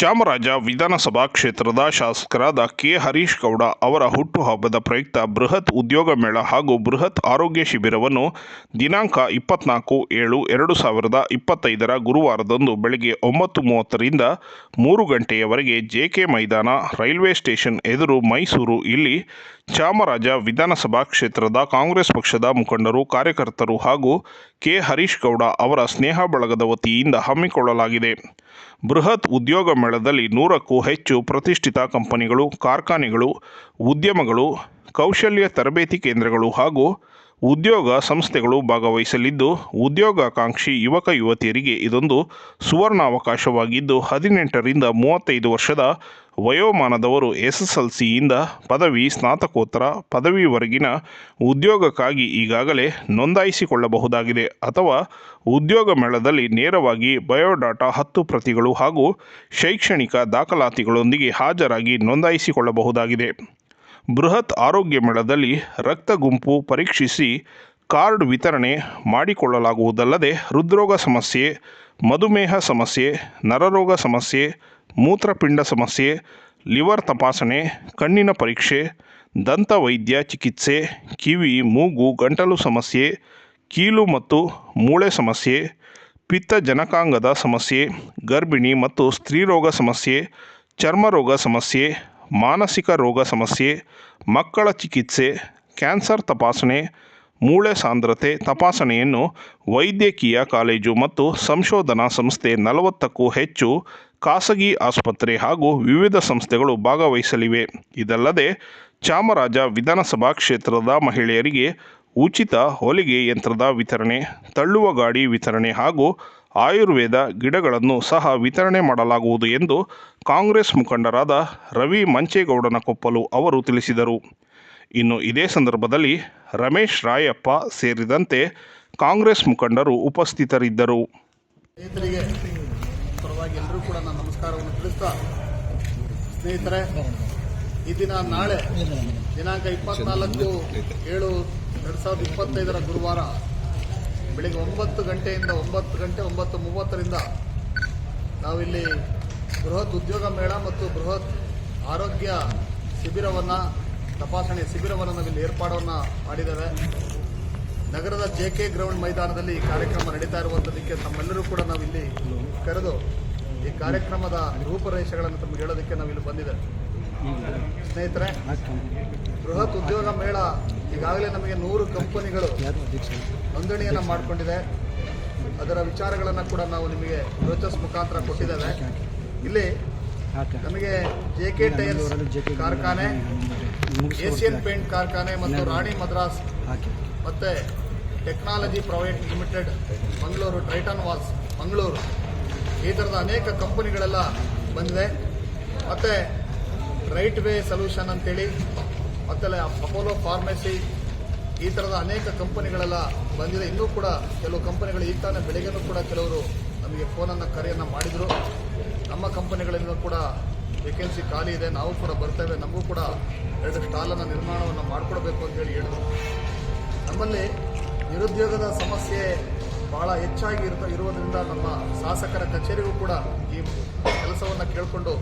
ಚಾಮರಾಜ ವಿಧಾನಸಭಾ ಕ್ಷೇತ್ರದ ಶಾಸಕರಾದ ಕೆ ಹರೀಶ್ ಗೌಡ ಅವರ ಹುಟ್ಟುಹಬ್ಬದ ಪ್ರಯುಕ್ತ ಬೃಹತ್ ಉದ್ಯೋಗ ಮೇಳ ಹಾಗೂ ಬೃಹತ್ ಆರೋಗ್ಯ ಶಿಬಿರವನ್ನು ದಿನಾಂಕ ಇಪ್ಪತ್ನಾಲ್ಕು ಏಳು ಎರಡು ಸಾವಿರದ ಇಪ್ಪತ್ತೈದರ ಗುರುವಾರದಂದು ಬೆಳಗ್ಗೆ ಒಂಬತ್ತು ಮೂವತ್ತರಿಂದ ಮೂರು ಗಂಟೆಯವರೆಗೆ ಜೆಕೆ ಮೈದಾನ ರೈಲ್ವೆ ಸ್ಟೇಷನ್ ಎದುರು ಮೈಸೂರು. ಇಲ್ಲಿ ಚಾಮರಾಜ ವಿಧಾನಸಭಾ ಕ್ಷೇತ್ರದ ಕಾಂಗ್ರೆಸ್ ಪಕ್ಷದ ಮುಖಂಡರು, ಕಾರ್ಯಕರ್ತರು ಹಾಗೂ ಕೆ ಹರೀಶ್ ಗೌಡ ಅವರ ಸ್ನೇಹ ಬಳಗದ ವತಿಯಿಂದ ಹಮ್ಮಿಕೊಳ್ಳಲಾಗಿದೆ. ಬೃಹತ್ ಉದ್ಯೋಗ ಮೇಳದಲ್ಲಿ ನೂರಕ್ಕೂ ಹೆಚ್ಚು ಪ್ರತಿಷ್ಠಿತ ಕಂಪನಿಗಳು ಕಾರ್ಖಾನೆಗಳು ಉದ್ಯಮಗಳು ಕೌಶಲ್ಯ ತರಬೇತಿ ಕೇಂದ್ರಗಳು ಹಾಗೂ ಉದ್ಯೋಗ ಸಂಸ್ಥೆಗಳು ಭಾಗವಹಿಸಲಿದ್ದು, ಉದ್ಯೋಗಾಕಾಂಕ್ಷಿ ಯುವಕ ಯುವತಿಯರಿಗೆ ಇದೊಂದು ಸುವರ್ಣಾವಕಾಶವಾಗಿದ್ದು, ಹದಿನೆಂಟರಿಂದ ಮೂವತ್ತೈದು ವರ್ಷದ ವಯೋಮಾನದವರು ಎಸ್ಎಸ್ಎಲ್ಸಿಯಿಂದ ಪದವಿ ಸ್ನಾತಕೋತ್ತರ ಪದವಿವರೆಗಿನ ಉದ್ಯೋಗಕ್ಕಾಗಿ ಈಗಾಗಲೇ ನೋಂದಾಯಿಸಿಕೊಳ್ಳಬಹುದಾಗಿದೆ ಅಥವಾ ಉದ್ಯೋಗ ಮೇಳದಲ್ಲಿ ನೇರವಾಗಿ ಬಯೋಡಾಟಾ ಹತ್ತು ಪ್ರತಿಗಳು ಹಾಗೂ ಶೈಕ್ಷಣಿಕ ದಾಖಲಾತಿಗಳೊಂದಿಗೆ ಹಾಜರಾಗಿ ನೋಂದಾಯಿಸಿಕೊಳ್ಳಬಹುದಾಗಿದೆ. ಬೃಹತ್ ಆರೋಗ್ಯ ಮೇಳದಲ್ಲಿ ರಕ್ತ ಗುಂಪು ಪರೀಕ್ಷಿಸಿ ಕಾರ್ಡ್ ವಿತರಣೆ ಮಾಡಿಕೊಳ್ಳಲಾಗುವುದಲ್ಲದೆ ಹೃದ್ರೋಗ ಸಮಸ್ಯೆ, ಮಧುಮೇಹ ಸಮಸ್ಯೆ, ನರರೋಗ ಸಮಸ್ಯೆ, ಮೂತ್ರಪಿಂಡ ಸಮಸ್ಯೆ, ಲಿವರ್ ತಪಾಸಣೆ, ಕಣ್ಣಿನ ಪರೀಕ್ಷೆ, ದಂತ ವೈದ್ಯ ಚಿಕಿತ್ಸೆ, ಕಿವಿ, ಮೂಗು, ಗಂಟಲು ಸಮಸ್ಯೆ, ಕೀಲು ಮತ್ತು ಮೂಳೆ ಸಮಸ್ಯೆ, ಪಿತ್ತ ಜನಕಾಂಗದ ಸಮಸ್ಯೆ, ಗರ್ಭಿಣಿ ಮತ್ತು ಸ್ತ್ರೀರೋಗ ಸಮಸ್ಯೆ, ಚರ್ಮರೋಗ ಸಮಸ್ಯೆ ಮಾನಸಿಕ ರೋಗ ಸಮಸ್ಯೆ, ಮಕ್ಕಳ ಚಿಕಿತ್ಸೆ, ಕ್ಯಾನ್ಸರ್ ತಪಾಸಣೆ, ಮೂಳೆ ಸಾಂದ್ರತೆ ತಪಾಸಣೆಯನ್ನು ವೈದ್ಯಕೀಯ ಕಾಲೇಜು ಮತ್ತು ಸಂಶೋಧನಾ ಸಂಸ್ಥೆ ನಲವತ್ತಕ್ಕೂ ಹೆಚ್ಚು ಖಾಸಗಿ ಆಸ್ಪತ್ರೆ ಹಾಗೂ ವಿವಿಧ ಸಂಸ್ಥೆಗಳು ಭಾಗವಹಿಸಲಿವೆ. ಇದಲ್ಲದೆ, ಚಾಮರಾಜ ವಿಧಾನಸಭಾ ಕ್ಷೇತ್ರದ ಮಹಿಳೆಯರಿಗೆ ಉಚಿತ ಹೊಲಿಗೆ ಯಂತ್ರದ ವಿತರಣೆ, ತಳ್ಳುವ ಗಾಡಿ ವಿತರಣೆ ಹಾಗೂ ಆಯುರ್ವೇದ ಗಿಡಗಳನ್ನು ಸಹ ವಿತರಣೆ ಮಾಡಲಾಗುವುದು ಎಂದು ಕಾಂಗ್ರೆಸ್ ಮುಖಂಡರಾದ ರವಿ ಮಂಚೇಗೌಡನ ಕೊಪ್ಪಲು ಅವರು ತಿಳಿಸಿದರು. ಇನ್ನು ಇದೇ ಸಂದರ್ಭದಲ್ಲಿ ರಮೇಶ್ ರಾಯಪ್ಪ ಸೇರಿದಂತೆ ಕಾಂಗ್ರೆಸ್ ಮುಖಂಡರು ಉಪಸ್ಥಿತರಿದ್ದರು. ಸ್ನೇಹಿತರಿಗೆ ಪರವಾಗಿ ಎಲ್ಲರೂ ಕೂಡ ನಾನು ನಮಸ್ಕಾರವನ್ನು ಸ್ನೇಹಿತರೆ, ಈ ದಿನ ನಾಳೆ ದಿನಾಂಕ ಇಪ್ಪತ್ನಾಲ್ಕು ಏಳು ಎರಡು ಸಾವಿರದ ಇಪ್ಪತ್ತೈದರ ಗುರುವಾರ ಬೆಳಿಗ್ಗೆ ಒಂಬತ್ತು ಗಂಟೆಯಿಂದ ಒಂಬತ್ತು ಗಂಟೆ ಒಂಬತ್ತು ಮೂವತ್ತರಿಂದ ನಾವಿಲ್ಲಿ ಬೃಹತ್ ಉದ್ಯೋಗ ಮೇಳ ಮತ್ತು ಬೃಹತ್ ಆರೋಗ್ಯ ಶಿಬಿರವನ್ನು, ತಪಾಸಣೆ ಶಿಬಿರವನ್ನು ನಾವಿಲ್ಲಿ ಏರ್ಪಾಡನ್ನು ಮಾಡಿದ್ದೇವೆ. ನಗರದ ಜೆ ಕೆ ಗ್ರೌಂಡ್ ಮೈದಾನದಲ್ಲಿ ಈ ಕಾರ್ಯಕ್ರಮ ನಡೀತಾ ಇರುವಂಥದಕ್ಕೆ ತಮ್ಮೆಲ್ಲರೂ ಕೂಡ ನಾವಿಲ್ಲಿ ಕರೆದು ಈ ಕಾರ್ಯಕ್ರಮದ ರೂಪರೇಷೆಗಳನ್ನು ತಮಗೆ ಹೇಳೋದಕ್ಕೆ ನಾವಿಲ್ಲಿ ಬಂದಿದ್ದೇವೆ. ಸ್ನೇಹಿತರೆ, ಬೃಹತ್ ಉದ್ಯೋಗ ಮೇಳ ಈಗಾಗಲೇ ನಮಗೆ ನೂರು ಕಂಪನಿಗಳು ನೋಂದಣಿಯನ್ನು ಮಾಡಿಕೊಂಡಿದೆ. ಅದರ ವಿಚಾರಗಳನ್ನು ಕೂಡ ನಾವು ನಿಮಗೆ ರೋಚಸ್ ಮುಖಾಂತರ ಕೊಟ್ಟಿದ್ದೇವೆ. ಇಲ್ಲಿ ನಮಗೆ ಜೆ ಕೆ ಟೈರ್ಸ್ ಕಾರ್ಖಾನೆ ಏಷಿಯನ್ ಪೇಂಟ್ ಕಾರ್ಖಾನೆ ಮತ್ತು ರಾಣಿ ಮದ್ರಾಸ್ ಮತ್ತೆ technology private limited Mangaluru Triton valves Mangaluru ಈ ಥರದ ಅನೇಕ ಕಂಪನಿಗಳೆಲ್ಲ ಬಂದಿದೆ. ಮತ್ತು ರೈಟ್ ವೇ ಸೊಲ್ಯೂಷನ್ ಅಂತೇಳಿ ಮತ್ತೆ ಅಪೋಲೋ ಫಾರ್ಮಸಿ ಈ ಥರದ ಅನೇಕ ಕಂಪನಿಗಳೆಲ್ಲ ಬಂದಿದೆ. ಇನ್ನೂ ಕೂಡ ಕೆಲವು ಕಂಪನಿಗಳು ಈ ತಾನೇ ಬೆಳಿಗ್ಗೆನೂ ಕೂಡ ಕೆಲವರು ನಮಗೆ ಫೋನನ್ನು ಕರೆಯನ್ನು ಮಾಡಿದರು. ನಮ್ಮ ಕಂಪನಿಗಳಿಂದ ಕೂಡ ವೇಕೆನ್ಸಿ ಖಾಲಿ ಇದೆ. ನಾವು ಕೂಡ ಬರ್ತೇವೆ. ನಮಗೂ ಕೂಡ ಎರಡು ಸ್ಟಾಲನ್ನು ನಿರ್ಮಾಣವನ್ನು ಮಾಡಿಕೊಡ್ಬೇಕು ಅಂತೇಳಿ ಹೇಳಿದರು. ನಮ್ಮಲ್ಲಿ ನಿರುದ್ಯೋಗದ ಸಮಸ್ಯೆ ಬಹಳ ಹೆಚ್ಚಾಗಿ ಇರುವುದರಿಂದ ನಮ್ಮ ಶಾಸಕರ ಕಚೇರಿಗೂ ಕೂಡ ಈ ಕೆಲಸವನ್ನು ಕೇಳಿಕೊಂಡು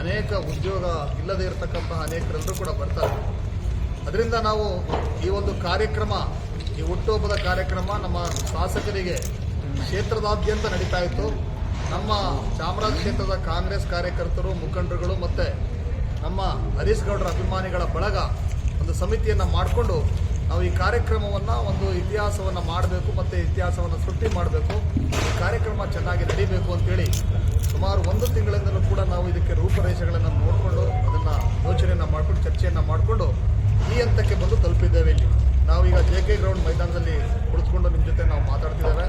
ಅನೇಕ ಉದ್ಯೋಗ ಇಲ್ಲದೆ ಇರತಕ್ಕಂತಹ ಅನೇಕರೆಲ್ಲರೂ ಕೂಡ ಬರ್ತಾರೆ. ಅದರಿಂದ ನಾವು ಈ ಒಂದು ಕಾರ್ಯಕ್ರಮ, ಈ ಹುಟ್ಟುಹಬ್ಬದ ಕಾರ್ಯಕ್ರಮ ನಮ್ಮ ಶಾಸಕರಿಗೆ ಕ್ಷೇತ್ರದಾದ್ಯಂತ ನಡೀತಾ ಇತ್ತು. ನಮ್ಮ ಚಾಮರಾಜ ಕ್ಷೇತ್ರದ ಕಾಂಗ್ರೆಸ್ ಕಾರ್ಯಕರ್ತರು, ಮುಖಂಡರುಗಳು ಮತ್ತು ನಮ್ಮ ಹರೀಶ್ ಗೌಡರ ಅಭಿಮಾನಿಗಳ ಬಳಗ ಒಂದು ಸಮಿತಿಯನ್ನು ಮಾಡಿಕೊಂಡು ನಾವು ಈ ಕಾರ್ಯಕ್ರಮವನ್ನು ಒಂದು ಇತಿಹಾಸವನ್ನು ಮಾಡಬೇಕು ಮತ್ತು ಇತಿಹಾಸವನ್ನು ಸೃಷ್ಟಿ ಮಾಡಬೇಕು. ಈ ಕಾರ್ಯಕ್ರಮ ಚೆನ್ನಾಗಿ ನಡೀಬೇಕು ಅಂತೇಳಿ ಸುಮಾರು ಒಂದು ತಿಂಗಳಿಂದಲೂ ಕೂಡ ನಾವು ಇದಕ್ಕೆ ರೂಪರೇಷೆಗಳನ್ನು ನೋಡಿಕೊಂಡು ಅದನ್ನು ಯೋಚನೆಯನ್ನು ಮಾಡಿಕೊಂಡು, ಚರ್ಚೆಯನ್ನು ಮಾಡಿಕೊಂಡು ಈ ಹಂತಕ್ಕೆ ಬಂದು ತಲುಪಿದ್ದೇವೆ ಇಲ್ಲಿ. ನಾವೀಗ ಜೆ ಕೆ ಗ್ರೌಂಡ್ ಮೈದಾನದಲ್ಲಿ ಕುಳಿತುಕೊಂಡು ನಿಮ್ಮ ಜೊತೆ ನಾವು ಮಾತಾಡ್ತಿದ್ದೇವೆ.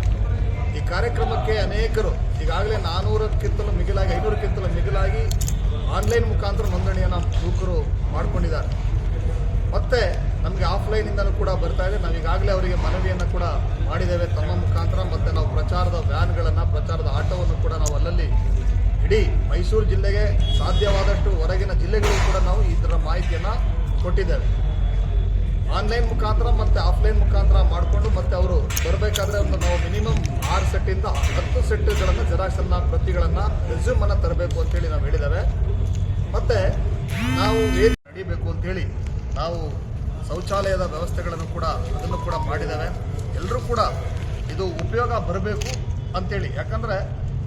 ಈ ಕಾರ್ಯಕ್ರಮಕ್ಕೆ ಅನೇಕರು, ಈಗಾಗಲೇ ನಾನ್ನೂರಕ್ಕಿಂತಲೂ ಮಿಗಿಲಾಗಿ, ಐನೂರಕ್ಕಿಂತಲೂ ಮಿಗಿಲಾಗಿ ಆನ್ಲೈನ್ ಮುಖಾಂತರ ನೋಂದಣಿಯನ್ನು ಯುವಕರು ಮಾಡಿಕೊಂಡಿದ್ದಾರೆ. ಮತ್ತೆ ನಮಗೆ ಆಫ್ಲೈನಿಂದಲೂ ಕೂಡ ಬರ್ತಾ ಇದೆ. ನಾವು ಈಗಾಗಲೇ ಅವರಿಗೆ ಮನವಿಯನ್ನು ಕೂಡ ಮಾಡಿದ್ದೇವೆ ತಮ್ಮ ಮುಖಾಂತರ. ಮತ್ತು ನಾವು ಪ್ರಚಾರದ ವ್ಯಾನ್ಗಳನ್ನು, ಪ್ರಚಾರದ ಆಟೋವನ್ನು ಕೂಡ ನಾವು ಅಲ್ಲಲ್ಲಿ ಇಡೀ ಮೈಸೂರು ಜಿಲ್ಲೆಗೆ ಸಾಧ್ಯವಾದಷ್ಟು ಹೊರಗಿನ ಜಿಲ್ಲೆಗಳಿಗೂ ಕೂಡ ನಾವು ಈ ಥರ ಮಾಹಿತಿಯನ್ನು ಕೊಟ್ಟಿದ್ದೇವೆ. ಆನ್ಲೈನ್ ಮುಖಾಂತರ ಮತ್ತು ಆಫ್ಲೈನ್ ಮುಖಾಂತರ ಮಾಡಿಕೊಂಡು ಮತ್ತೆ ಅವರು ಬರಬೇಕಾದ್ರೆ ಒಂದು ನಾವು ಮಿನಿಮಮ್ ಆರು ಸೆಟ್ಟಿಂದ ಹತ್ತು ಸೆಟ್ಟುಗಳನ್ನು ಜೆರಾಕ್ಸನ್ನು ಪ್ರತಿಗಳನ್ನು ರೆಸ್ಯೂಮನ್ನು ತರಬೇಕು ಅಂತೇಳಿ ನಾವು ಹೇಳಿದ್ದೇವೆ. ಮತ್ತೆ ನಾವು ಏನು ನಡೀಬೇಕು ಅಂತೇಳಿ ನಾವು ಶೌಚಾಲಯದ ವ್ಯವಸ್ಥೆಗಳನ್ನು ಕೂಡ ಅದನ್ನು ಕೂಡ ಮಾಡಿದ್ದೇವೆ. ಎಲ್ಲರೂ ಕೂಡ ಇದು ಉಪಯೋಗ ಬರಬೇಕು ಅಂತೇಳಿ. ಯಾಕಂದರೆ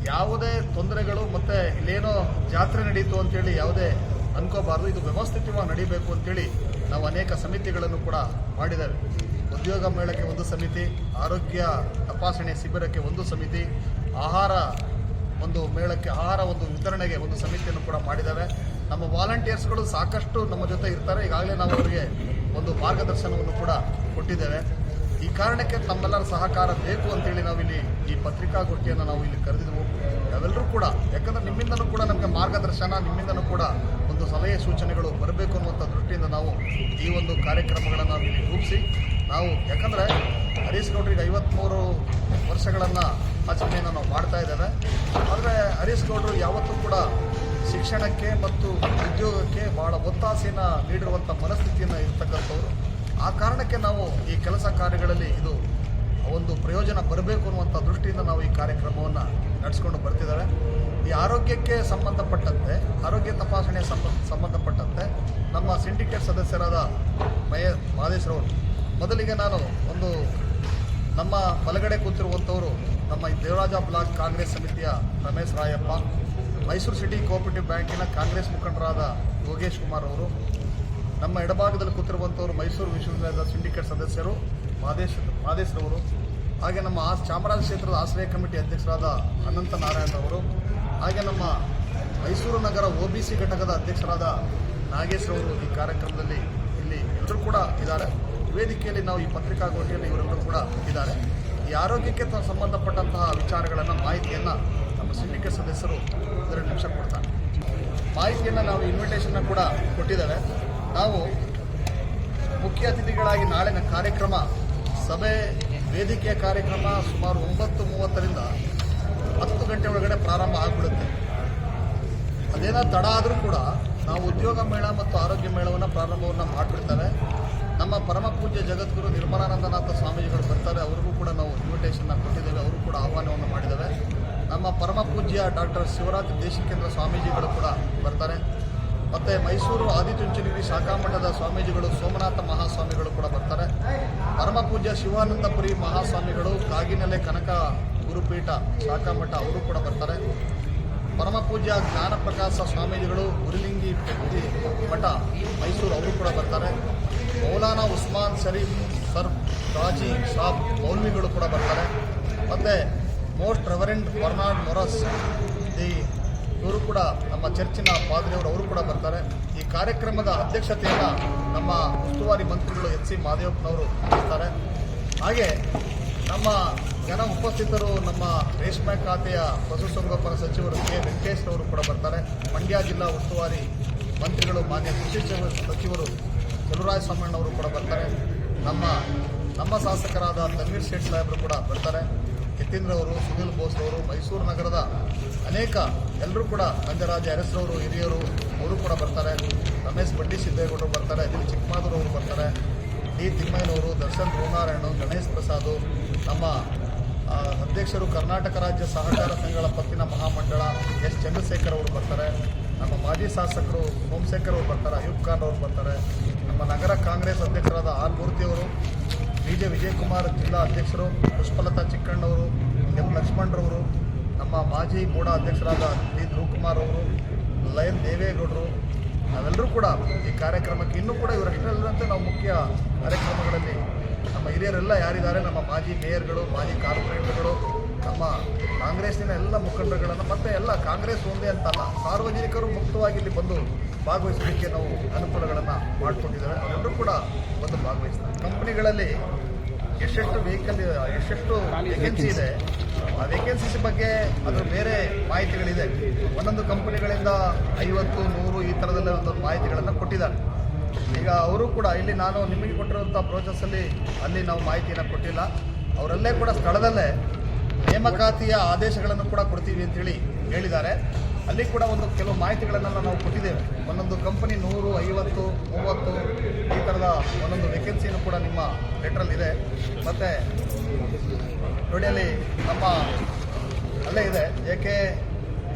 ಯಾವುದೇ ತೊಂದರೆಗಳು ಮತ್ತು ಇಲ್ಲೇನೋ ಜಾತ್ರೆ ನಡೀತು ಅಂತೇಳಿ ಯಾವುದೇ ಅನ್ಕೋಬಾರ್ದು. ಇದು ವ್ಯವಸ್ಥಿತವಾಗಿ ನಡೀಬೇಕು ಅಂತೇಳಿ ನಾವು ಅನೇಕ ಸಮಿತಿಗಳನ್ನು ಕೂಡ ಮಾಡಿದ್ದೇವೆ ಉದ್ಯೋಗ ಮೇಳಕ್ಕೆ ಒಂದು ಸಮಿತಿ, ಆರೋಗ್ಯ ತಪಾಸಣೆ ಶಿಬಿರಕ್ಕೆ ಒಂದು ಸಮಿತಿ, ಆಹಾರ ಒಂದು ಮೇಳಕ್ಕೆ, ಆಹಾರ ಒಂದು ವಿತರಣೆಗೆ ಒಂದು ಸಮಿತಿಯನ್ನು ಕೂಡ ಮಾಡಿದ್ದಾವೆ ನಮ್ಮ ವಾಲಂಟಿಯರ್ಸ್ಗಳು ಸಾಕಷ್ಟು ನಮ್ಮ ಜೊತೆ ಇರ್ತಾರೆ. ಈಗಾಗಲೇ ನಾವು ಅವರಿಗೆ ಒಂದು ಮಾರ್ಗದರ್ಶನವನ್ನು ಕೂಡ ಕೊಟ್ಟಿದ್ದೇವೆ. ಈ ಕಾರಣಕ್ಕೆ ತಮ್ಮೆಲ್ಲರ ಸಹಕಾರ ಬೇಕು ಅಂತೇಳಿ ನಾವಿಲ್ಲಿ ಈ ಪತ್ರಿಕಾಗೋಷ್ಠಿಯನ್ನು ನಾವು ಇಲ್ಲಿ ಕರೆದಿದ್ದೆವು. ನಾವೆಲ್ಲರೂ ಕೂಡ, ಯಾಕಂದ್ರೆ ನಿಮ್ಮಿಂದಲೂ ಕೂಡ ನಮಗೆ ಮಾರ್ಗದರ್ಶನ, ನಿಮ್ಮಿಂದಲೂ ಕೂಡ ಒಂದು ಸಲಹೆ ಸೂಚನೆಗಳು ಬರಬೇಕು ಅನ್ನುವಂಥ ದೃಷ್ಟಿಯಿಂದ ನಾವು ಈ ಒಂದು ಕಾರ್ಯಕ್ರಮಗಳನ್ನು ಇಲ್ಲಿ ರೂಪಿಸಿ, ನಾವು ಯಾಕಂದರೆ ಹರೀಶ್ ಗೌಡ್ರಿಗೆ ಐವತ್ತ್ಮೂರು ವರ್ಷಗಳನ್ನು ಆಚರಣೆಯನ್ನು ನಾವು ಮಾಡ್ತಾ ಇದ್ದೇವೆ. ಆದರೆ ಹರೀಶ್ ಗೌಡ್ರು ಯಾವತ್ತೂ ಕೂಡ ಶಿಕ್ಷಣಕ್ಕೆ ಮತ್ತು ಉದ್ಯೋಗಕ್ಕೆ ಬಹಳ ಒತ್ತಾಸೆಯನ್ನು ನೀಡಿರುವಂಥ ಮನಸ್ಥಿತಿಯನ್ನು ಇರ್ತಕ್ಕಂಥವ್ರು. ಆ ಕಾರಣಕ್ಕೆ ನಾವು ಈ ಕೆಲಸ ಕಾರ್ಯಗಳಲ್ಲಿ ಇದು ಒಂದು ಪ್ರಯೋಜನ ಬರಬೇಕು ಅನ್ನುವಂಥ ದೃಷ್ಟಿಯಿಂದ ನಾವು ಈ ಕಾರ್ಯಕ್ರಮವನ್ನು ನಡೆಸ್ಕೊಂಡು ಬರ್ತಿದ್ದಾರೆ ಈ ಆರೋಗ್ಯಕ್ಕೆ ಸಂಬಂಧಪಟ್ಟಂತೆ, ಆರೋಗ್ಯ ತಪಾಸಣೆ ಸಂಬ, ಸಂಬಂಧಪಟ್ಟಂತೆ ನಮ್ಮ ಸಿಂಡಿಕೇಟ್ ಸದಸ್ಯರಾದ ಮಯ ಮಾದೇಶ್ರವರು ಮೊದಲಿಗೆ ನಾನು ಒಂದು ನಮ್ಮ ಬಲಗಡೆ ಕೂತಿರುವಂಥವರು ನಮ್ಮ ದೇವರಾಜ ಬ್ಲಾಕ್ ಕಾಂಗ್ರೆಸ್ ಸಮಿತಿಯ ರಮೇಶ್ ರಾಯಪ್ಪ, ಮೈಸೂರು ಸಿಟಿ ಕೋಆಪರೇಟಿವ್ ಬ್ಯಾಂಕಿನ ಕಾಂಗ್ರೆಸ್ ಮುಖಂಡರಾದ ಯೋಗೇಶ್ ಕುಮಾರ್ ಅವರು ನಮ್ಮ ಎಡಭಾಗದಲ್ಲಿ ಕೂತಿರುವಂಥವರು ಮೈಸೂರು ವಿಶ್ವವಿದ್ಯಾಲಯದ ಸಿಂಡಿಕೇಟ್ ಸದಸ್ಯರು ಮಾದೇಶ್ ಮಾದೇಶ್ರವರು ಹಾಗೆ ನಮ್ಮ ಆ ಚಾಮರಾಜ ಕ್ಷೇತ್ರದ ಆಶ್ರಯ ಕಮಿಟಿ ಅಧ್ಯಕ್ಷರಾದ ಅನಂತ ನಾರಾಯಣ ಅವರು ಹಾಗೆ ನಮ್ಮ ಮೈಸೂರು ನಗರ ಒ ಬಿ ಸಿ ಘಟಕದ ಅಧ್ಯಕ್ಷರಾದ ನಾಗೇಶ್ ಅವರು ಈ ಕಾರ್ಯಕ್ರಮದಲ್ಲಿ ಇಲ್ಲಿ ಎಲ್ಲರೂ ಕೂಡ ಇದ್ದಾರೆ. ವೇದಿಕೆಯಲ್ಲಿ ನಾವು ಈ ಪತ್ರಿಕಾಗೋಷ್ಠಿಯಲ್ಲಿ ಇವರೆಲ್ಲರೂ ಕೂಡ ಇದ್ದಾರೆ. ಈ ಆರೋಗ್ಯಕ್ಕೆ ಸಂಬಂಧಪಟ್ಟಂತಹ ವಿಚಾರಗಳನ್ನು, ಮಾಹಿತಿಯನ್ನು ನಮ್ಮ ಸಿಂಡಿಕೇಟ್ ಸದಸ್ಯರು ಎರಡು ನಿಮಿಷ ಕೊಡ್ತಾರೆ. ಮಾಹಿತಿಯನ್ನು ನಾವು ಇನ್ವಿಟೇಷನ್ನ ಕೂಡ ಕೊಟ್ಟಿದ್ದೇವೆ. ನಾವು ಮುಖ್ಯ ಅತಿಥಿಗಳಾಗಿ ನಾಳಿನ ಕಾರ್ಯಕ್ರಮ, ಸಭೆ, ವೇದಿಕೆಯ ಕಾರ್ಯಕ್ರಮ ಸುಮಾರು ಒಂಬತ್ತು ಮೂವತ್ತರಿಂದ ಹತ್ತು ಗಂಟೆ ಒಳಗಡೆ ಪ್ರಾರಂಭ ಆಗಿಬಿಡುತ್ತೆ. ಅದೇನೋ ತಡ ಆದರೂ ಕೂಡ ನಾವು ಉದ್ಯೋಗ ಮೇಳ ಮತ್ತು ಆರೋಗ್ಯ ಮೇಳವನ್ನು ಪ್ರಾರಂಭವನ್ನು ಮಾಡಿಬಿಡ್ತೇವೆ. ನಮ್ಮ ಪರಮ ಪೂಜ್ಯ ಜಗದ್ಗುರು ನಿರ್ಮಲಾನಂದನಾಥ ಸ್ವಾಮೀಜಿಗಳು ಬರ್ತಾರೆ. ಅವ್ರಿಗೂ ಕೂಡ ನಾವು ಇನ್ವಿಟೇಷನ್ನ ಕೊಟ್ಟಿದ್ದೇವೆ. ಅವರು ಕೂಡ ಆಹ್ವಾನವನ್ನು ಮಾಡಿದ್ದೇವೆ. ನಮ್ಮ ಪರಮ ಪೂಜ್ಯ ಡಾಕ್ಟರ್ ಶಿವರಾಜ್ ದೇಶಿಕೇಂದ್ರ ಸ್ವಾಮೀಜಿಗಳು ಕೂಡ ಬರ್ತಾರೆ. ಮತ್ತು ಮೈಸೂರು ಆದಿಚುಂಚನಗಿರಿ ಶಾಖಾಮಠದ ಸ್ವಾಮೀಜಿಗಳು, ಸೋಮನಾಥ ಮಹಾಸ್ವಾಮಿಗಳು ಕೂಡ ಬರ್ತಾರೆ. ಪರಮಪೂಜ್ಯ ಶಿವಾನಂದಪುರಿ ಮಹಾಸ್ವಾಮಿಗಳು, ಕಾಗಿನೆಲೆ ಕನಕ ಗುರುಪೀಠ ಶಾಖಾಮಠ ಅವರು ಕೂಡ ಬರ್ತಾರೆ. ಪರಮಪೂಜ್ಯ ಜ್ಞಾನಪ್ರಕಾಶ ಸ್ವಾಮೀಜಿಗಳು, ಗುರುಲಿಂಗಿ ವ್ಯಕ್ತಿ ಮಠ ಮೈಸೂರು ಅವರು ಕೂಡ ಬರ್ತಾರೆ. ಮೌಲಾನಾ ಉಸ್ಮಾನ್ ಶರೀಫ್ ಸರ್ ರಾಜಿ ಸಾಬ್ ಮೌಲ್ವಿಗಳು ಕೂಡ ಬರ್ತಾರೆ. ಮತ್ತು most reverend Bernard Moras, the ಇವರು ಕೂಡ ನಮ್ಮ ಚರ್ಚಿನ ಪಾದ್ರಿಯವರು ಅವರು ಕೂಡ ಬರ್ತಾರೆ. ಈ ಕಾರ್ಯಕ್ರಮದ ಅಧ್ಯಕ್ಷತೆಯನ್ನು ನಮ್ಮ ಉಸ್ತುವಾರಿ ಮಂತ್ರಿಗಳು ಎಚ್ ಸಿ ಮಾದೇವಪ್ಪನವರು ವಹಿಸ್ತಾರೆ. ಹಾಗೆ ನಮ್ಮ ಜನ ಉಪಸ್ಥಿತರು ನಮ್ಮ ರೇಷ್ಮೆ ಖಾತೆಯ ಪಶುಸಂಗೋಪನಾ ಸಚಿವರು ಕೆ. ವೆಂಕಟೇಶ್ ಅವರು ಕೂಡ ಬರ್ತಾರೆ. ಮಂಡ್ಯ ಜಿಲ್ಲಾ ಉಸ್ತುವಾರಿ ಮಂತ್ರಿಗಳು, ಮಾನ್ಯ ಕೃಷಿ ಸಚಿವರು ಚಲುರಾಯ ಸ್ವಾಮಣ್ಣವರು ಕೂಡ ಬರ್ತಾರೆ. ನಮ್ಮ ನಮ್ಮ ಶಾಸಕರಾದ ತನ್ವೀರ್ ಶೇಟ್ ಸಾಹೇಬರು ಕೂಡ ಬರ್ತಾರೆ. ಯತೀಂದ್ರ ಅವರು ಸುನಿಲ್ ಬೋಸ್ ಅವರು ಮೈಸೂರು ನಗರದ ಅನೇಕ ಎಲ್ಲರೂ ಕೂಡ ನಂಜರಾಜ ಅರಸರವರು, ಹಿರಿಯರು, ಅವರು ಕೂಡ ಬರ್ತಾರೆ. ರಮೇಶ್ ಬಂಡಿ ಸಿದ್ದೇಗೌಡರು ಬರ್ತಾರೆ ಅದಿಲ್ ಚಿಕ್ಕಮಾದೂರು ಅವರು ಬರ್ತಾರೆ. ಡಿ ತಿಮ್ಮಯ್ಯನವರು, ದರ್ಶನ್ ಧ್ರುವನಾರಾಯಣ ಗಣೇಶ್ ಪ್ರಸಾದ್, ನಮ್ಮ ಅಧ್ಯಕ್ಷರು ಕರ್ನಾಟಕ ರಾಜ್ಯ ಸಹಕಾರ ಸಂಘಗಳ ಪತ್ತಿನ ಮಹಾಮಂಡಳ, ಎಸ್ ಚಂದ್ರಶೇಖರ್ ಅವರು ಬರ್ತಾರೆ. ನಮ್ಮ ಮಾಜಿ ಶಾಸಕರು ಸೋಮಶೇಖರ್ ಅವರು ಬರ್ತಾರೆ ಅಯೂಬ್ ಖಾನ್ ಅವರು ಬರ್ತಾರೆ. ನಮ್ಮ ನಗರ ಕಾಂಗ್ರೆಸ್ ಅಧ್ಯಕ್ಷರಾದ ಆರ್ ಮೂರ್ತಿಯವರು ಬಿ ಜೆ ವಿಜಯಕುಮಾರ್ ಜಿಲ್ಲಾ ಅಧ್ಯಕ್ಷರು ಪುಷ್ಪಲತಾ ಚಿಕ್ಕಣ್ಣವರು ಎಂ. ಲಕ್ಷ್ಮಣರವರು ನಮ್ಮ ಮಾಜಿ ಮೂಡ ಅಧ್ಯಕ್ಷರಾದ ಡಿ. ಧ್ರುವಕುಮಾರ್ ಅವರು, ಲಯನ್ ದೇವೇಗೌಡರು, ನಾವೆಲ್ಲರೂ ಕೂಡ ಈ ಕಾರ್ಯಕ್ರಮಕ್ಕೆ ಇನ್ನೂ ಕೂಡ ಇವರಷ್ಟಲ್ಲದಂತೆ ನಾವು ಮುಖ್ಯ ಕಾರ್ಯಕ್ರಮಗಳಲ್ಲಿ ನಮ್ಮ ಹಿರಿಯರೆಲ್ಲ ಯಾರಿದ್ದಾರೆ, ನಮ್ಮ ಮಾಜಿ ಮೇಯರ್ಗಳು, ಮಾಜಿ ಕಾರ್ಪೊರೇಟರ್ಗಳು, ನಮ್ಮ ಕಾಂಗ್ರೆಸ್ಸಿನ ಎಲ್ಲ ಮುಖಂಡರುಗಳನ್ನು ಮತ್ತು ಎಲ್ಲ ಕಾಂಗ್ರೆಸ್ ಒಂದೇ ಅಂತಲ್ಲ, ಸಾರ್ವಜನಿಕರು ಮುಕ್ತವಾಗಿ ಇಲ್ಲಿ ಬಂದು ಭಾಗವಹಿಸಲಿಕ್ಕೆ ನಾವು ಅನುಕೂಲಗಳನ್ನು ಮಾಡಿಕೊಂಡಿದ್ದೇವೆ. ಅವರೆಲ್ಲರೂ ಕೂಡ ಬಂದು ಭಾಗವಹಿಸ್ತಾರೆ ಕಂಪನಿಗಳಲ್ಲಿ ಎಷ್ಟೆಷ್ಟು ವೆಹಿಕಲ್ ಎಷ್ಟೆಷ್ಟು ವೇಕೆನ್ಸಿ ಇದೆ ಆ ವೇಕೆನ್ಸಿಸ್ ಬಗ್ಗೆ ಅದರ ಬೇರೆ ಮಾಹಿತಿಗಳಿದೆ. ಒಂದೊಂದು ಕಂಪನಿಗಳಿಂದ ಐವತ್ತು ನೂರು ಈ ಥರದಲ್ಲೇ ಒಂದೊಂದು ಮಾಹಿತಿಗಳನ್ನು ಕೊಟ್ಟಿದ್ದಾರೆ. ಈಗ ಅವರು ಕೂಡ ಇಲ್ಲಿ ನಾನು ನಿಮಗೆ ಕೊಟ್ಟಿರುವಂಥ ಪ್ರೋಸೆಸ್ಸಲ್ಲಿ ಅಲ್ಲಿ ನಾವು ಮಾಹಿತಿಯನ್ನು ಕೊಟ್ಟಿಲ್ಲ. ಅವರಲ್ಲೇ ಕೂಡ ಸ್ಥಳದಲ್ಲೇ ನೇಮಕಾತಿಯ ಆದೇಶಗಳನ್ನು ಕೂಡ ಕೊಡ್ತೀವಿ ಅಂತೇಳಿ ಹೇಳಿದ್ದಾರೆ. ಅಲ್ಲಿ ಕೂಡ ಒಂದು ಕೆಲವು ಮಾಹಿತಿಗಳನ್ನೆಲ್ಲ ನಾವು ಕೊಟ್ಟಿದ್ದೇವೆ. ಒಂದೊಂದು ಕಂಪನಿ ನೂರು, ಐವತ್ತು, ಮೂವತ್ತು, ಈ ಥರದ ಒಂದೊಂದು ವೇಕೆನ್ಸಿನೂ ಕೂಡ ನಿಮ್ಮ ಲೆಟ್ರಲ್ಲಿ ಇದೆ. ಮತ್ತು ನೋಡಿ ಅಲ್ಲಿ ನಮ್ಮ ಅಲ್ಲೇ ಇದೆ. ಏಕೆ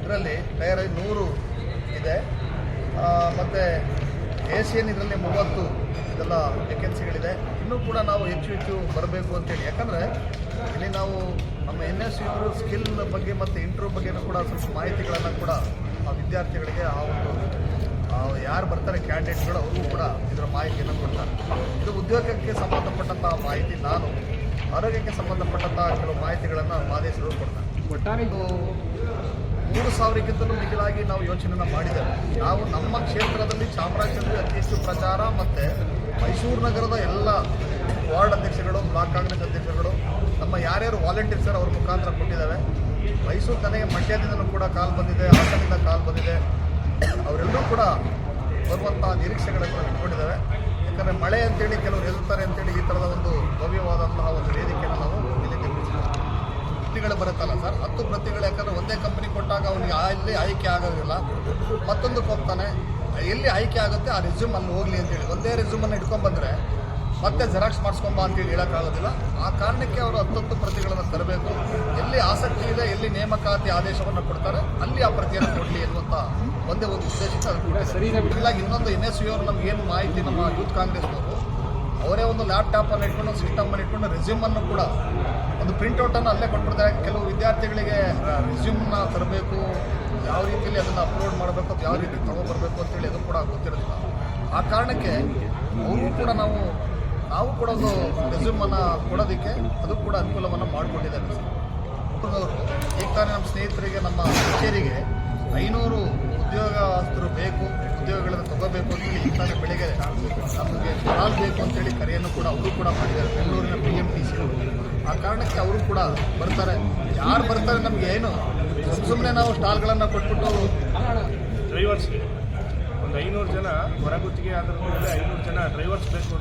ಇದರಲ್ಲಿ ತಯಾರಿ ನೂರು ಇದೆ. ಮತ್ತೆ ಏಷಿಯನ್ ಇದರಲ್ಲಿ ಮೂವತ್ತು ಇದೆಲ್ಲ ವೇಕೆನ್ಸಿಗಳಿದೆ ಇನ್ನೂ ಕೂಡ ನಾವು ಹೆಚ್ಚು ಹೆಚ್ಚು ಬರಬೇಕು ಅಂತೇಳಿ. ಯಾಕಂದರೆ ಇಲ್ಲಿ ನಾವು ನಮ್ಮ ಎನ್ ಎಸ್ ಯು ಸ್ಕಿಲ್ ಬಗ್ಗೆ ಮತ್ತು ಇಂಟ್ರೋ ಬಗ್ಗೆನೂ ಕೂಡ ಸ್ವಲ್ಪ ಮಾಹಿತಿಗಳನ್ನು ಕೂಡ ಆ ವಿದ್ಯಾರ್ಥಿಗಳಿಗೆ ಆ ಒಂದು ಯಾರು ಬರ್ತಾರೆ ಕ್ಯಾಂಡಿಡೇಟ್ಗಳು ಅವ್ರಿಗೂ ಕೂಡ ಇದರ ಮಾಹಿತಿಯನ್ನು ಕೊಡ್ತಾರೆ. ಇದು ಉದ್ಯೋಗಕ್ಕೆ ಸಂಬಂಧಪಟ್ಟಂಥ ಮಾಹಿತಿ ನಾನು ಆರೋಗ್ಯಕ್ಕೆ ಸಂಬಂಧಪಟ್ಟಂಥ ಕೆಲವು ಮಾಹಿತಿಗಳನ್ನು ಮಾದೇಶರು ಕೊಡ್ತಾರೆ. ಒಟ್ಟಾರೆ ಇದು ಮೂರು ಸಾವಿರಕ್ಕಿಂತಲೂ ಮಿಗಿಲಾಗಿ ನಾವು ಯೋಚನೆಯನ್ನು ಮಾಡಿದ್ದೇವೆ. ನಾವು ನಮ್ಮ ಕ್ಷೇತ್ರದಲ್ಲಿ ಚಾಮರಾಜನಗರ ಅತಿ ಹೆಚ್ಚು ಪ್ರಚಾರ ಮತ್ತು ಮೈಸೂರು ನಗರದ ಎಲ್ಲ ವಾರ್ಡ್ ಅಧ್ಯಕ್ಷಗಳು ಬ್ಲಾಕ್ ಕಾಂಗ್ರೆಸ್ ಅಧ್ಯಕ್ಷರುಗಳು, ನಮ್ಮ ಯಾರ್ಯಾರು ವಾಲಂಟಿಯರ್ಸ್ ಅವ್ರ ಮುಖಾಂತರ ಕೊಟ್ಟಿದ್ದಾವೆ. ಮೈಸೂರು ನನಗೆ ಮಂಡ್ಯದಿಂದಲೂ ಕೂಡ ಕಾಲ್ ಬಂದಿದೆ, ಹಾಸನದಿಂದ ಕಾಲ್ ಬಂದಿದೆ. ಅವರೆಲ್ಲರೂ ಕೂಡ ಬರುವಂಥ ನಿರೀಕ್ಷೆಗಳನ್ನು ಇಟ್ಕೊಂಡಿದ್ದಾವೆ. ಯಾಕಂದರೆ ಮಳೆ ಅಂತೇಳಿ ಕೆಲವರು ಎದುರ್ತಾರೆ ಅಂತೇಳಿ ಈ ಥರದ ಒಂದು ಭವ್ಯವಾದಂತಹ ಒಂದು ವೇದಿಕೆಯನ್ನು ನಾವು ಇಲ್ಲಿ ಪ್ರತಿಗಳು ಬರುತ್ತಲ್ಲ ಸರ್? ಹತ್ತು ಪ್ರತಿಗಳು, ಯಾಕಂದ್ರೆ ಒಂದೇ ಕಂಪನಿ ಕೊಟ್ಟಾಗ ಅವನಿಗೆ ಅಲ್ಲಿ ಆಯ್ಕೆ ಆಗೋದಿಲ್ಲ. ಮತ್ತೊಂದಕ್ಕೆ ಹೋಗ್ತಾನೆ. ಎಲ್ಲಿ ಆಯ್ಕೆ ಆಗುತ್ತೆ ಆ ರೆಸ್ಯೂಮ್ ಅಲ್ಲಿ ಹೋಗ್ಲಿ ಅಂತೇಳಿ ಒಂದೇ ರೆಸ್ಯೂಮನ್ನು ಇಟ್ಕೊಂಡ್ಬಂದ್ರೆ ಮತ್ತೆ ಜೆರಾಕ್ಸ್ ಮಾಡಿಸ್ಕೊಂಬ ಅಂತೇಳಿ ಹೇಳೋಕ್ಕಾಗೋದಿಲ್ಲ ಆ ಕಾರಣಕ್ಕೆ ಅವರು ಹತ್ತತ್ತು ಪ್ರತಿಗಳನ್ನು ತರಬೇಕು. ಎಲ್ಲಿ ಆಸಕ್ತಿ ಇದೆ ಎಲ್ಲಿ ನೇಮಕಾತಿ ಆದೇಶವನ್ನು ಕೊಡ್ತಾರೆ ಅಲ್ಲಿ ಆ ಪ್ರತಿಯನ್ನು ಕೊಡಲಿ ಎನ್ನುವಂಥ ಒಂದೇ ಒಂದು ಉದ್ದೇಶಕ್ಕೆ ಅದು ಕೊಟ್ಟಿದ್ದಾರೆ. ಇನ್ನೊಂದು ಎನ್ ಎಸ್ ಯು ಅವರು ನಮ್ಗೆ ಏನು ಮಾಹಿತಿ ನಮ್ಮ ಯೂತ್ ಕಾಂಗ್ರೆಸ್ನವರು ಅವರೇ ಒಂದು ಲ್ಯಾಪ್ಟಾಪನ್ನು ಇಟ್ಕೊಂಡು ಸಿಸ್ಟಮನ್ನು ಇಟ್ಕೊಂಡು ರೆಸ್ಯೂಮನ್ನು ಕೂಡ ಒಂದು ಪ್ರಿಂಟೌಟನ್ನು ಅಲ್ಲೇ ಕೊಟ್ಬಿಡ್ತಾರೆ. ಕೆಲವು ವಿದ್ಯಾರ್ಥಿಗಳಿಗೆ ರೆಸ್ಯೂಮ್ನ ತರಬೇಕು ಯಾವ ರೀತಿಯಲ್ಲಿ ಅದನ್ನು ಅಪ್ಲೋಡ್ ಮಾಡಬೇಕು, ಅದು ಯಾವ ರೀತಿ ತೊಗೊಬರ್ಬೇಕು ಅಂತೇಳಿ ಅದು ಕೂಡ ಗೊತ್ತಿರೋದಿಲ್ಲ ಆ ಕಾರಣಕ್ಕೆ ಅವರು ಕೂಡ ನಾವು ನಾವು ಕೂಡ ಒಂದು ರೆಸ್ಯೂಮನ್ನು ಕೊಡೋದಕ್ಕೆ ಅದು ಕೂಡ ಅನುಕೂಲವನ್ನು ಮಾಡಿಕೊಂಡಿದ್ದಾರೆ ಸರ್. ಈಗ ತಾನೇ ನಮ್ಮ ಸ್ನೇಹಿತರಿಗೆ, ನಮ್ಮ ಕಚೇರಿಗೆ ಐನೂರು ಉದ್ಯೋಗಸ್ಥರು ಬೇಕು. ಉದ್ಯೋಗಗಳನ್ನು ತಗೋಬೇಕು ಅಂತೇಳಿ ಈಗ ಬೆಳೆಗೆ ನಮಗೆ ಸ್ಟಾಲ್ ಬೇಕು ಅಂತೇಳಿ ಕರೆಯನ್ನು ಕೂಡ ಅವರು ಕೂಡ ಮಾಡಿದ್ದಾರೆ. ಬೆಂಗಳೂರಿನ ಪಿ ಎಂ ಟಿ ಸಿ ಆ ಕಾರಣಕ್ಕೆ ಅವರು ಕೂಡ ಬರ್ತಾರೆ. ಯಾರು ಬರ್ತಾರೆ ನಮಗೆ ಏನು? ಸುಮ್ಮನೆ ನಾವು ಸ್ಟಾಲ್ಗಳನ್ನು ಕೊಟ್ಬಿಟ್ಟು ಡ್ರೈವರ್ಸ್ ಒಂದು ಐನೂರು ಜನ ಹೊರಗುತ್ತಿಗೆ ಆದ್ರ ಮೇಲೆ ಐನೂರು ಜನ ಡ್ರೈವರ್ಸ್ ಬೇಕು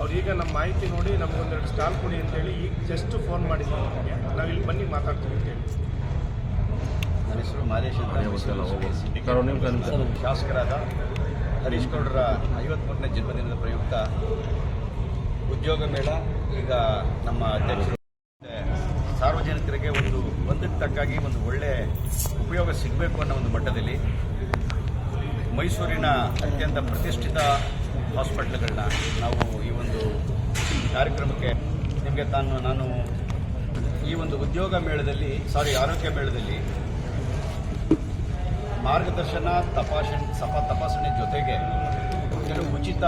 ಅವ್ರು ಈಗ ನಮ್ಮ ಮಾಹಿತಿ ನೋಡಿ ನಮಗೊಂದೆರಡು ಸ್ಟಾಲ್ ಕೊಡಿ ಅಂತೇಳಿ ಈಗ ಜಸ್ಟ್ ಫೋನ್ ಮಾಡಿದ್ರು ನಮಗೆ. ನಾವು ಇಲ್ಲಿ ಬನ್ನಿ ಮಾತಾಡ್ತೀವಿ ಅಂತೇಳಿ ನನ್ನ ಹೆಸರು ಸಿಂಡಿಕೇಟ್ ಶಾಸಕರಾದ ಹರೀಶ್ ಗೌಡರ ಐವತ್ಮೂರನೇ ಜನ್ಮದಿನದ ಪ್ರಯುಕ್ತ ಉದ್ಯೋಗ ಮೇಳ. ಈಗ ನಮ್ಮ ಅಧ್ಯಕ್ಷರು ಸಾರ್ವಜನಿಕರಿಗೆ ಒಂದು ಒಂದಕ್ಕೆ ತಕ್ಕಾಗಿ ಒಂದು ಒಳ್ಳೆ ಉಪಯೋಗ ಸಿಗಬೇಕು ಅನ್ನೋ ಒಂದು ಮಟ್ಟದಲ್ಲಿ ಮೈಸೂರಿನ ಅತ್ಯಂತ ಪ್ರತಿಷ್ಠಿತ ಹಾಸ್ಪಿಟ್ಲ್ಗಳನ್ನ ನಾವು ಈ ಒಂದು ಕಾರ್ಯಕ್ರಮಕ್ಕೆ ನಿಮಗೆ ತಾನು ನಾನು ಈ ಒಂದು ಉದ್ಯೋಗ ಮೇಳದಲ್ಲಿ ಸಾರಿ ಆರೋಗ್ಯ ಮೇಳದಲ್ಲಿ ಮಾರ್ಗದರ್ಶನ, ತಪಾಸಣೆ, ಸಪ, ತಪಾಸಣೆ ಜೊತೆಗೆ ಕೆಲವು ಉಚಿತ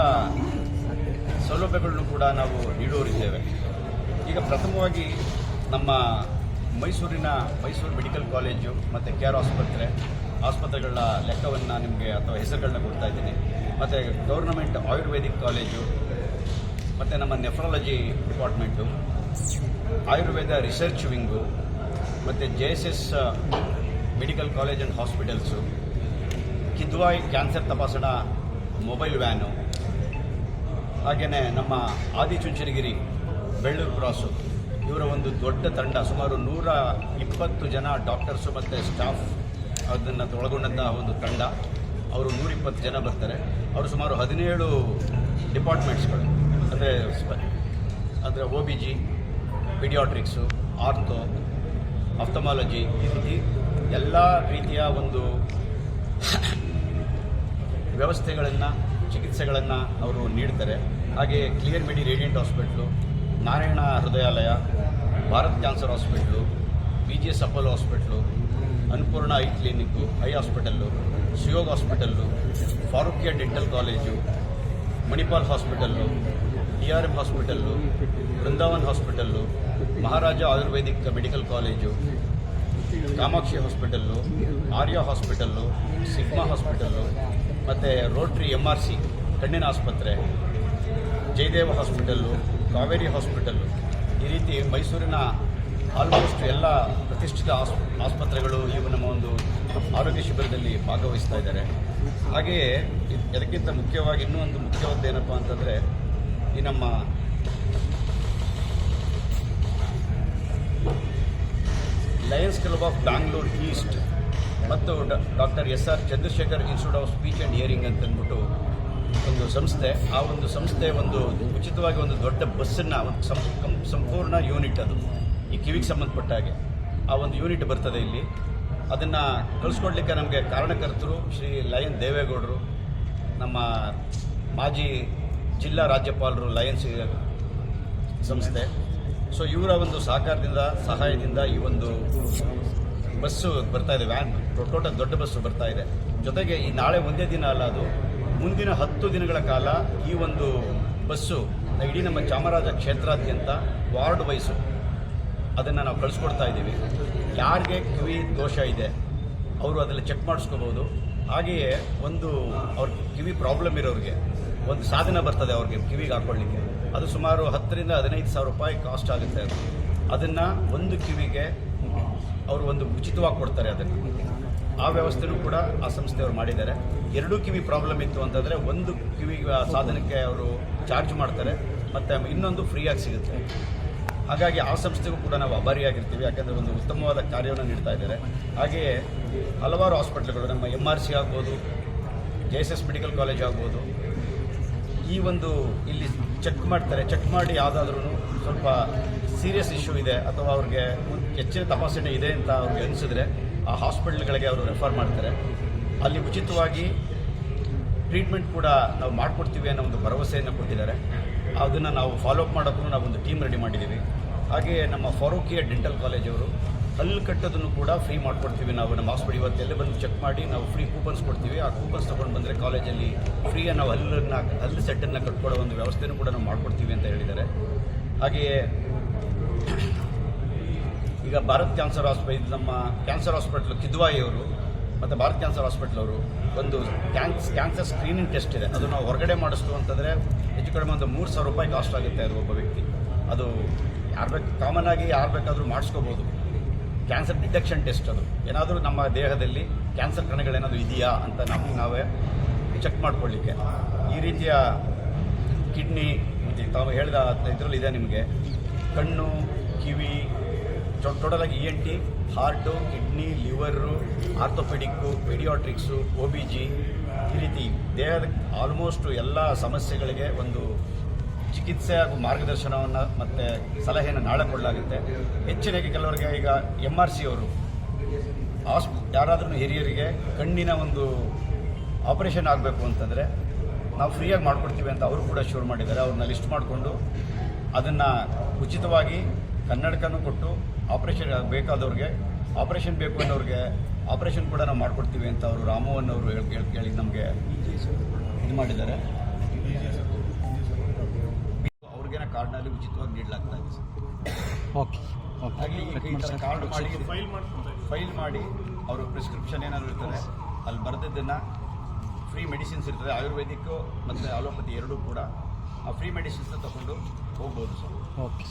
ಸೌಲಭ್ಯಗಳನ್ನು ಕೂಡ ನಾವು ನೀಡೋರಿದ್ದೇವೆ. ಈಗ ಪ್ರಥಮವಾಗಿ ನಮ್ಮ ಮೈಸೂರಿನ ಮೈಸೂರು ಮೆಡಿಕಲ್ ಕಾಲೇಜು ಮತ್ತು ಕೆ ಆರ್ ಆಸ್ಪತ್ರೆ, ಆಸ್ಪತ್ರೆಗಳ ಲೆಕ್ಕವನ್ನು ನಿಮಗೆ ಅಥವಾ ಹೆಸರುಗಳನ್ನ ಕೊಡ್ತಾ ಇದ್ದೀನಿ. ಮತ್ತು ಗೌರ್ನಮೆಂಟ್ ಆಯುರ್ವೇದಿಕ್ ಕಾಲೇಜು, ಮತ್ತು ನಮ್ಮ nephrology department, Ayurveda research wing, ಮತ್ತು J S S medical college and hospitals. Kidwai cancer ತಪಾಸಣಾ ಮೊಬೈಲ್ ವ್ಯಾನು. ಹಾಗೆಯೇ ನಮ್ಮ ಆದಿಚುಂಚನಗಿರಿ ಬೆಳ್ಳೂರು ಕ್ರಾಸು. ಇವರ ಒಂದು ದೊಡ್ಡ ತಂಡ, ಸುಮಾರು ನೂರ ಇಪ್ಪತ್ತು ಜನ ಡಾಕ್ಟರ್ಸು ಮತ್ತು ಸ್ಟಾಫ್ ಅದನ್ನು ಒಳಗೊಂಡಂತಹ ಒಂದು ತಂಡ. ಅವರು ನೂರಿಪ್ಪತ್ತು ಜನ ಬರ್ತಾರೆ. ಅವರು ಸುಮಾರು ಹದಿನೇಳು ಡಿಪಾರ್ಟ್ಮೆಂಟ್ಸ್ಗಳು. ಅಂದರೆ ಅಂದರೆ O B G, paediatrics, ortho, ophthalmology, ಈ ರೀತಿ ಎಲ್ಲ ರೀತಿಯ ಒಂದು ವ್ಯವಸ್ಥೆಗಳನ್ನು, ಚಿಕಿತ್ಸೆಗಳನ್ನು ಅವರು ನೀಡ್ತಾರೆ. ಹಾಗೆ clear medi radiant hospital Narayana Hrudayalaya, Bharat cancer hospital B G S Apollo hospital Annapoorna eye clinic eye hospital Suyog hospital Farooqia dental college, Manipal hospital D R M hospital Brindavan hospital Maharaja ayurvedic medical college Kamakshi hospital, Arya hospital, Sigma hospital, ಮತ್ತು rotary M R C ಕಣ್ಣಿನ ಆಸ್ಪತ್ರೆ, Jayadeva hospital, Kaveri hospital. ಈ ರೀತಿ ಮೈಸೂರಿನ almost ಎಲ್ಲ ಪ್ರತಿಷ್ಠಿತ as ಆಸ್ಪತ್ರೆಗಳು ಇವು ನಮ್ಮ ಒಂದು ಆರೋಗ್ಯ ಶಿಬಿರದಲ್ಲಿ ಭಾಗವಹಿಸ್ತಾ ಇದ್ದಾರೆ. ಹಾಗೆಯೇ ಅದಕ್ಕಿಂತ ಮುಖ್ಯವಾಗಿ ಇನ್ನೂ ಒಂದು ಮುಖ್ಯವಾದ ಏನಪ್ಪ ಅಂತಂದರೆ ಈ ನಮ್ಮ lions club of Bangalore east ಮತ್ತು doctor S R Chandrashekar institute of speech and hearing ಅಂತ ಅಂದ್ಬಿಟ್ಟು ಒಂದು ಸಂಸ್ಥೆ. ಆ ಒಂದು ಸಂಸ್ಥೆ ಒಂದು ಉಚಿತವಾಗಿ ಒಂದು ದೊಡ್ಡ ಬಸ್ಸನ್ನು, ಒಂದು ಸಂಪೂರ್ಣ ಯೂನಿಟ್ ಅದು. ಈ ಕಿವಿಗೆ ಸಂಬಂಧಪಟ್ಟ ಹಾಗೆ. ಆ ಒಂದು ಯೂನಿಟ್ ಬರ್ತದೆ ಇಲ್ಲಿ. ಅದನ್ನು ಕಳಿಸ್ಕೊಡ್ಲಿಕ್ಕೆ ನಮಗೆ ಕಾರಣಕರ್ತರು ಶ್ರೀ ಲಯನ್ ದೇವೇಗೌಡರು, ನಮ್ಮ ಮಾಜಿ ಜಿಲ್ಲಾ ರಾಜ್ಯಪಾಲರು ಲಯನ್ಸ್ ಸಂಸ್ಥೆ. ಸೊ ಇವರ ಒಂದು ಸಹಕಾರದಿಂದ, ಸಹಾಯದಿಂದ ಈ ಒಂದು ಬಸ್ಸು ಬರ್ತಾ ಇದೆ, ವ್ಯಾನ್. ಟೋಟಲ್ ದೊಡ್ಡ ಬಸ್ಸು ಬರ್ತಾ ಇದೆ. ಜೊತೆಗೆ ಈ ನಾಳೆ ಒಂದೇ ದಿನ ಅಲ್ಲ ಅದು. ಮುಂದಿನ ಹತ್ತು ದಿನಗಳ ಕಾಲ ಈ ಒಂದು ಬಸ್ಸು ಇಡೀ ನಮ್ಮ ಚಾಮರಾಜ ಕ್ಷೇತ್ರಾದ್ಯಂತ ವಾರ್ಡ್ ವೈಸು ಅದನ್ನು ನಾವು ಕಳಿಸ್ಕೊಡ್ತಾ ಇದ್ದೀವಿ. ಯಾರಿಗೆ ಕಿವಿ ದೋಷ ಇದೆ, ಅವರು ಅದರಲ್ಲಿ ಚೆಕ್ ಮಾಡಿಸ್ಕೋಬೋದು. ಹಾಗೆಯೇ ಒಂದು ಅವ್ರ ಕಿವಿ ಪ್ರಾಬ್ಲಮ್ ಇರೋರಿಗೆ, ಒಂದು ಸಾಧನ ಬರ್ತದೆ ಅವ್ರಿಗೆ ಕಿವಿಗೆ ಹಾಕ್ಕೊಳ್ಳಿಕ್ಕೆ ಅದು ಸುಮಾರು ಹತ್ತರಿಂದ ಹದಿನೈದು ಸಾವಿರ ರೂಪಾಯಿ ಕಾಸ್ಟ್ ಆಗುತ್ತೆ ಅದು. ಅದನ್ನು ಒಂದು ಕಿವಿಗೆ ಅವರು ಒಂದು ಉಚಿತವಾಗಿ ಕೊಡ್ತಾರೆ ಅದನ್ನು. ಆ ವ್ಯವಸ್ಥೆನೂ ಕೂಡ ಆ ಸಂಸ್ಥೆಯವರು ಮಾಡಿದ್ದಾರೆ. ಎರಡೂ ಕಿವಿ ಪ್ರಾಬ್ಲಮ್ ಇತ್ತು ಅಂತಂದರೆ ಒಂದು ಕಿವಿ ಸಾಧನಕ್ಕೆ ಅವರು ಚಾರ್ಜ್ ಮಾಡ್ತಾರೆ, ಮತ್ತು ಇನ್ನೊಂದು ಫ್ರೀಯಾಗಿ ಸಿಗುತ್ತೆ. ಹಾಗಾಗಿ ಆ ಸಂಸ್ಥೆಗೂ ಕೂಡ ನಾವು ಅಭಾರಿಯಾಗಿರ್ತೀವಿ, ಯಾಕಂದರೆ ಒಂದು ಉತ್ತಮವಾದ ಕಾರ್ಯವನ್ನು ನೀಡ್ತಾ ಇದ್ದಾರೆ. ಹಾಗೆಯೇ ಹಲವಾರು ಹಾಸ್ಪಿಟ್ಲ್ಗಳು ನಮ್ಮ ಎಂ ಆರ್ ಸಿ ಆಗ್ಬೋದು J S S medical college ಆಗ್ಬೋದು, ಈ ಒಂದು ಇಲ್ಲಿ ಚೆಕ್ ಮಾಡ್ತಾರೆ. ಚೆಕ್ ಮಾಡಿ ಯಾವುದಾದ್ರೂ ಸ್ವಲ್ಪ ಸೀರಿಯಸ್ ಇಶ್ಯೂ ಇದೆ ಅಥವಾ ಅವ್ರಿಗೆ ಹೆಚ್ಚಿನ ತಪಾಸಣೆ ಇದೆ ಅಂತ ಅವ್ರಿಗೆ ಅನಿಸಿದ್ರೆ ಆ ಹಾಸ್ಪಿಟ್ಲ್ಗಳಿಗೆ ಅವರು ರೆಫರ್ ಮಾಡ್ತಾರೆ. ಅಲ್ಲಿ ಉಚಿತವಾಗಿ ಟ್ರೀಟ್ಮೆಂಟ್ ಕೂಡ ನಾವು ಮಾಡಿಕೊಡ್ತೀವಿ ಅನ್ನೋ ಒಂದು ಭರವಸೆಯನ್ನು ಕೊಟ್ಟಿದ್ದಾರೆ. ಅದನ್ನು ನಾವು ಫಾಲೋ ಅಪ್ ಮಾಡೋಕ್ಕೂ ಒಂದು ಟೀಮ್ ರೆಡಿ ಮಾಡಿದ್ದೀವಿ. ಹಾಗೆಯೇ ನಮ್ಮ ಫಾರೂಕಿಯ ಡೆಂಟಲ್ ಕಾಲೇಜವರು ಹಲ್ಲು ಕಟ್ಟೋದನ್ನು ಕೂಡ ಫ್ರೀ ಮಾಡಿಕೊಡ್ತೀವಿ ನಾವು. ನಮ್ಮ ಹಾಸ್ಪಿಟಲ್ ಇವತ್ತೆಲ್ಲ ಬಂದು ಚೆಕ್ ಮಾಡಿ ನಾವು ಫ್ರೀ ಕೂಪನ್ಸ್ ಕೊಡ್ತೀವಿ. ಆ ಕೂಪನ್ಸ್ ತೊಗೊಂಡು ಬಂದರೆ ಕಾಲೇಜಲ್ಲಿ ಫ್ರೀಯಾಗಿ ನಾವು ಹಲ್ಲನ್ನು ಹಲ್ಲು ಸೆಟ್ಟನ್ನು ಕಟ್ಕೊಳ್ಳೋ ಒಂದು ವ್ಯವಸ್ಥೆನೂ ಕೂಡ ನಾವು ಮಾಡಿಕೊಡ್ತೀವಿ ಅಂತ ಹೇಳಿದ್ದಾರೆ. ಹಾಗೆಯೇ ಈಗ ಭಾರತ್ ಕ್ಯಾನ್ಸರ್ ಹಾಸ್ಪಿಟಲ್ ನಮ್ಮ ಕ್ಯಾನ್ಸರ್ ಹಾಸ್ಪಿಟ್ಲ್ ಕಿದ್ವಾಯಿಯವರು ಮತ್ತು ಭಾರತ್ ಕ್ಯಾನ್ಸರ್ ಹಾಸ್ಪಿಟ್ಲ್ ಅವರು ಒಂದು ಕ್ಯಾನ್ಸ್ ಕ್ಯಾನ್ಸರ್ ಸ್ಕ್ರೀನಿಂಗ್ ಟೆಸ್ಟ್ ಇದೆ. ಅದು ನಾವು ಹೊರಗಡೆ ಮಾಡಿಸ್ತು ಅಂತಂದರೆ ಹೆಚ್ಚು ಕಡಿಮೆ ಒಂದು ಮೂರು ಸಾವಿರ ರೂಪಾಯಿ ಕಾಸ್ಟ್ ಆಗುತ್ತೆ ಅದು ಒಬ್ಬ ವ್ಯಕ್ತಿ. ಅದು ಯಾರು ಬೇಕು ಕಾಮನ್ ಆಗಿ ಯಾರು ಬೇಕಾದರೂ ಮಾಡಿಸ್ಕೋಬೋದು. ಕ್ಯಾನ್ಸರ್ ಡಿಟೆಕ್ಷನ್ ಟೆಸ್ಟ್ ಅದು. ಏನಾದರೂ ನಮ್ಮ ದೇಹದಲ್ಲಿ ಕ್ಯಾನ್ಸರ್ ಕಣಗಳೇನಾದರೂ ಇದೆಯಾ ಅಂತ ನಮಗೆ ನಾವೇ ಚೆಕ್ ಮಾಡ್ಕೊಳ್ಳಿಕ್ಕೆ. ಈ ರೀತಿಯ ಕಿಡ್ನಿ, ಮತ್ತು ತಾವು ಹೇಳಿದ ಇದರಲ್ಲಿ ಇದೆ ನಿಮಗೆ. ಕಣ್ಣು, ಕಿವಿ ಟೋಟಲಾಗಿ E N T heart kidney liver orthopaedic paediatrics O B G ಈ ರೀತಿ ದೇಹದ ಆಲ್ಮೋಸ್ಟ್ ಎಲ್ಲ ಸಮಸ್ಯೆಗಳಿಗೆ ಒಂದು ಚಿಕಿತ್ಸೆ ಹಾಗೂ ಮಾರ್ಗದರ್ಶನವನ್ನು ಮತ್ತು ಸಲಹೆಯನ್ನು ನಾಳೆ ಕೊಡಲಾಗುತ್ತೆ. ಹೆಚ್ಚಿನಾಗಿ ಕೆಲವರಿಗೆ ಈಗ ಎಂ ಆರ್ ಸಿ ಅವರು ಆಸ್ ಯಾರಾದ್ರೂ ಹಿರಿಯರಿಗೆ ಕಣ್ಣಿನ ಒಂದು ಆಪರೇಷನ್ ಆಗಬೇಕು ಅಂತಂದರೆ ನಾವು ಫ್ರೀಯಾಗಿ ಮಾಡಿಕೊಡ್ತೀವಿ ಅಂತ ಅವರು ಕೂಡ ಶುರು ಮಾಡಿದ್ದಾರೆ. ಅವ್ರನ್ನ ಲಿಸ್ಟ್ ಮಾಡಿಕೊಂಡು ಅದನ್ನು ಉಚಿತವಾಗಿ ಕನ್ನಡಕನೂ ಕೊಟ್ಟು ಆಪರೇಷನ್ ಬೇಕಾದವ್ರಿಗೆ, ಆಪರೇಷನ್ ಬೇಕು ಅನ್ನೋರಿಗೆ ಆಪರೇಷನ್ ಕೂಡ ನಾವು ಮಾಡಿಕೊಡ್ತೀವಿ ಅಂತ ಅವರು ರಾಮೋಹನ್ ಅವರು ಹೇಳಿ ನಮಗೆ ಇದು ಮಾಡಿದ್ದಾರೆ. ಕಾರ್ಡ್ನಲ್ಲಿ ಉಚಿತವಾಗಿ ನೀಡಲಾಗ್ತಾ ಇದೆ ಸರ್. ಓಕೆ ಆಗಲಿ ಈ ಥರ ಕಾರ್ಡ್ ಮಾಡಿ ಫೈಲ್ ಮಾಡಿ ಫೈಲ್ ಮಾಡಿ ಅವರು ಪ್ರಿಸ್ಕ್ರಿಪ್ಷನ್ ಏನಾದ್ರು ಇರ್ತಾರೆ ಅಲ್ಲಿ ಬರೆದಿದ್ದನ್ನು ಫ್ರೀ ಮೆಡಿಸಿನ್ಸ್ ಇರ್ತದೆ ಆಯುರ್ವೇದಿಕ್ಕು ಮತ್ತು ಅಲೋಪತಿ ಎರಡೂ ಕೂಡ ಆ ಫ್ರೀ ಮೆಡಿಸಿನ್ಸ್ ತಗೊಂಡು ಹೋಗ್ಬೋದು ಸರ್. ಓಕೆ.